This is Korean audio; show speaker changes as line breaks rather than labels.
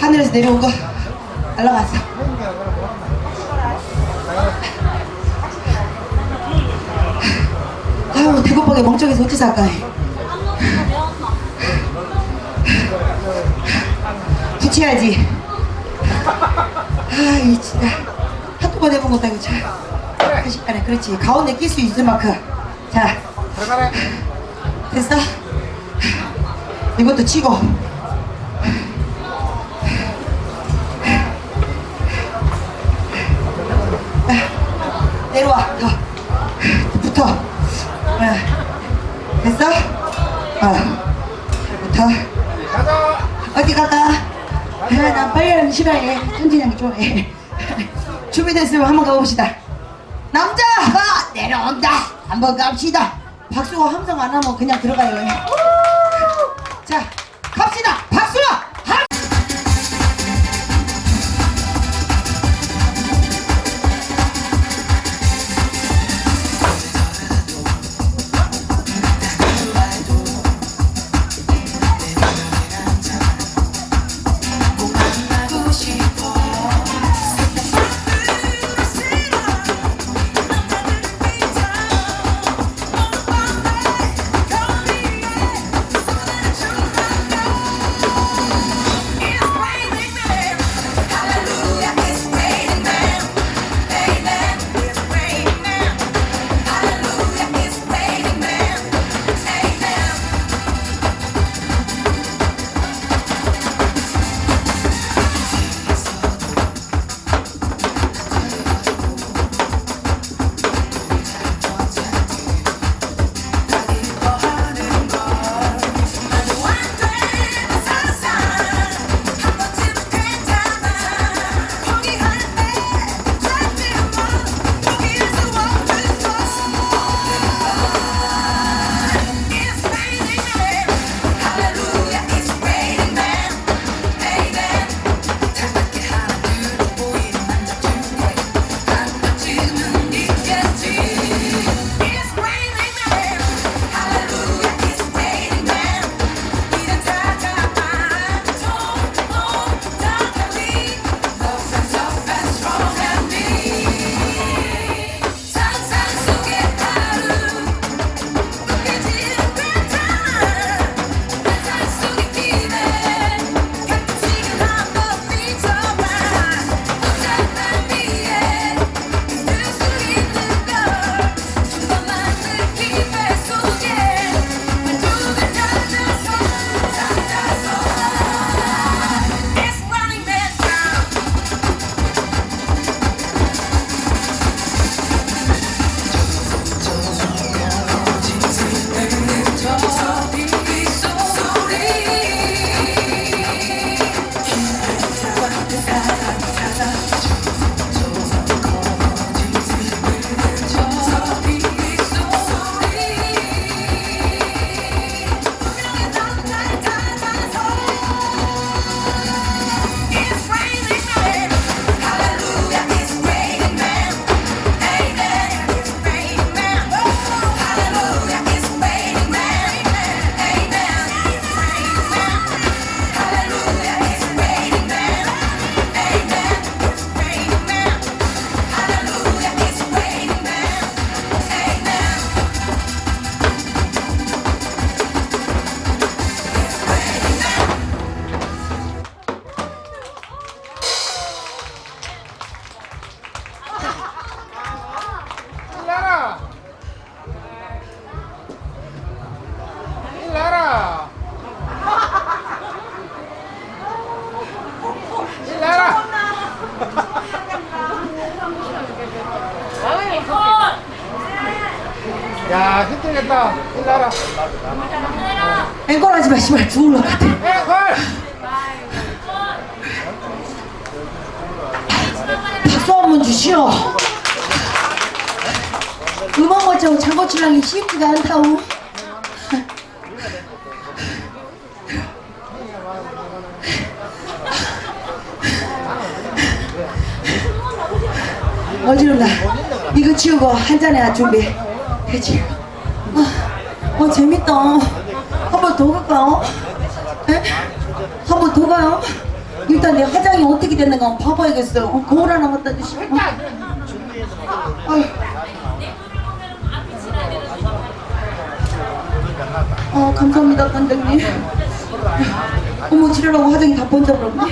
하늘에서 내려온 거 날라갔어. 아유 대구방에 멍청해서 어찌 살까? 붙여야지. 아이 진짜 번 해본 것도 아니고 참. 그 시간에 그렇지 가운데 낄 수 있을 만큼. 자
들어가래.
됐어? 이것도 치고. 내려와 더 붙어 어. 됐어? 어 붙어. 어디 갈까? 아, 나 빨리 가는 싫어해 천진양이 좋아해 준비됐으면 한번 가봅시다 남자가 내려온다 한번 갑시다 박수가 함성 안 하면 그냥 들어가요
야 힘들겠다. 일나라.
앵콜 하지 마 씨발 죽을 것 같아
앵콜.
박수 한 번 주시오 음악 멋자고 장고 칠랑이 쉽지가 않다오 어지럽다 이거 치우고 한 잔에 준비 되지 어.
어 재밌다. 한 번 더 갈까요? 에? 한번 더 가요? 일단 내 화장이 어떻게 됐는가 한번 봐봐야겠어요. 어, 거울 하나 갖다 주시고. 아유. 어 감사합니다 관장님. 어머 지르라고 화장이 다 번져버렸네.